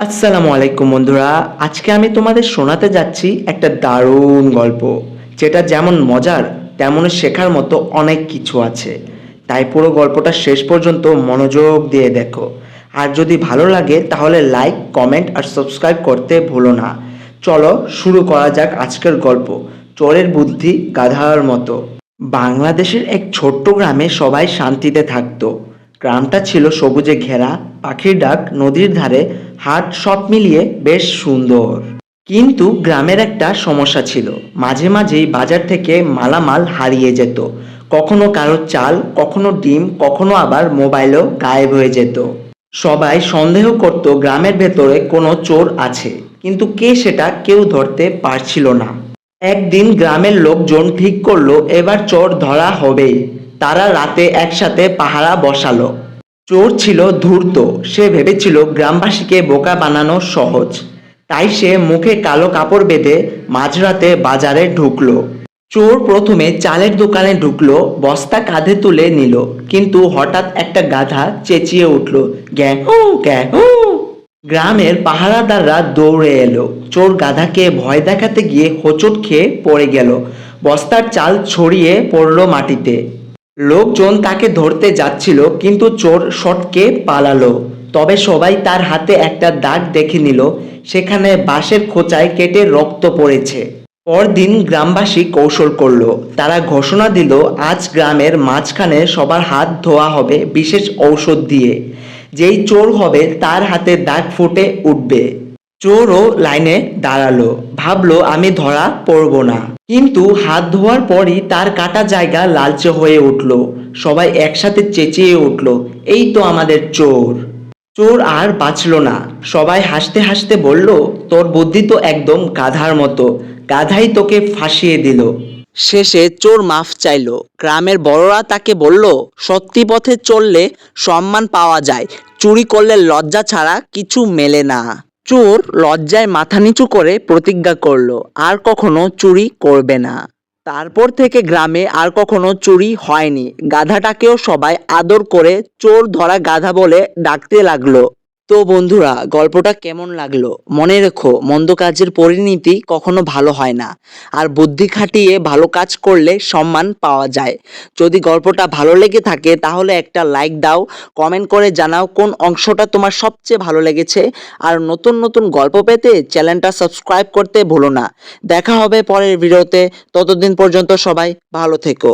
আসসালামু আলাইকুম বন্ধুরা, আজকে আমি তোমাদের শোনাতে যাচ্ছি একটা দারুণ গল্প, যেটা যেমন মজার, তেমন শেখার মতো অনেক কিছু আছে। তাই পুরো গল্পটা শেষ পর্যন্ত মনোযোগ দিয়ে দেখো। আর যদি ভালো লাগে, তাহলে লাইক কমেন্ট আর সাবস্ক্রাইব করতে ভুলো না। চলো শুরু করা যাক আজকের গল্প, চোরের বুদ্ধি গাধার মতো। বাংলাদেশের এক ছোট্ট গ্রামে সবাই শান্তিতে থাকতো। গ্রামটা ছিল সবুজে ঘেরা, পাখির ডাক, নদীর ধারে, হাট সব মিলিয়ে বেশ সুন্দর। কিন্তু গ্রামের একটা সমস্যা ছিল। মাঝে মাঝেই বাজার থেকে মালামাল হারিয়ে যেত। কখনো কারও চাল, কখনো ডিম, কখনো আবার মোবাইলও গায়েব হয়ে যেত। সবাই সন্দেহ করত গ্রামের ভেতরে কোনো চোর আছে, কিন্তু কে সেটা কেউ ধরতে পারছিল না। একদিন গ্রামের লোকজন ঠিক করল, এবার চোর ধরা হবেই। তারা রাতে একসাথে পাহারা বসালো। চোর ছিল ধূর্ত, সে ভেবেছিল গ্রামবাসীকে বোকা বানানো সহজ। তাই সে মুখে কালো কাপড় বেঁধে মাঝরাতে বাজারে ঢুকলো। চোর প্রথমে চালের দোকানে ঢুকলো, বস্তা কাঁধে তুলে নিল, কিন্তু হঠাৎ একটা গাধা চেঁচিয়ে উঠল, গ্যাঁ গ্যাঁ গ্রামের পাহারাদাররা দৌড়ে এলো। চোর গাধাকে ভয় দেখাতে গিয়ে হোঁচট খেয়ে পড়ে গেল। বস্তার চাল ছড়িয়ে পড়ল মাটিতে। লোকজন তাকে ধরতে যাচ্ছিল, কিন্তু চোর শটকে পালালো। তবে সবাই তার হাতে একটা দাগ দেখে নিল, সেখানে বাঁশের খোঁচায় কেটে রক্ত পড়েছে। পরদিন গ্রামবাসী কৌশল করল। তারা ঘোষণা দিল, আজ গ্রামের মাঝখানে সবার হাত ধোয়া হবে, বিশেষ ঔষধ দিয়ে। যেই চোর হবে, তার হাতে দাগ ফুটে উঠবে। চোরও লাইনে দাঁড়াল। ভাবলো, আমি ধরা পড়ব না। কিন্তু হাত ধোয়ার পরই তার কাটা জায়গা লালচে হয়ে উঠল। সবাই একসাথে চেঁচিয়ে উঠল, এই তো আমাদের চোর। চোর আর বাঁচল না। সবাই হাসতে হাসতে বলল, তোর বুদ্ধি তো একদম গাধার মতো। গাধাই তোকে ফাঁসিয়ে দিল। শেষে চোর মাফ চাইলো। গ্রামের বড়রা তাকে বলল, সত্যি পথে চললে সম্মান পাওয়া যায়। চুরি করলে লজ্জা ছাড়া কিছু মেলে না। চোর লজ্জায় মাথা নিচু করে প্রতিজ্ঞা করল, আর কখনো চুরি করবে না। তারপর থেকে গ্রামে আর কখনো চুরি হয়নি। গাধাটাকেও সবাই আদর করে চোর ধরা গাধা বলে ডাকতে লাগল। তো বন্ধুরা, গল্পটা কেমন লাগল? মনে রেখো, মন্দ কাজের পরিণতি কখনো ভালো হয় না। আর বুদ্ধি খাটিয়ে ভালো কাজ করলে সম্মান পাওয়া যায়। যদি গল্পটা ভালো লেগে থাকে, তাহলে একটা লাইক দাও, কমেন্ট করে জানাও কোন অংশটা তোমার সবচেয়ে ভালো লেগেছে। আর নতুন নতুন গল্প পেতে চ্যানেলটা সাবস্ক্রাইব করতে ভুলো না। দেখা হবে পরের ভিডিওতে। ততদিন পর্যন্ত সবাই ভালো থেকো।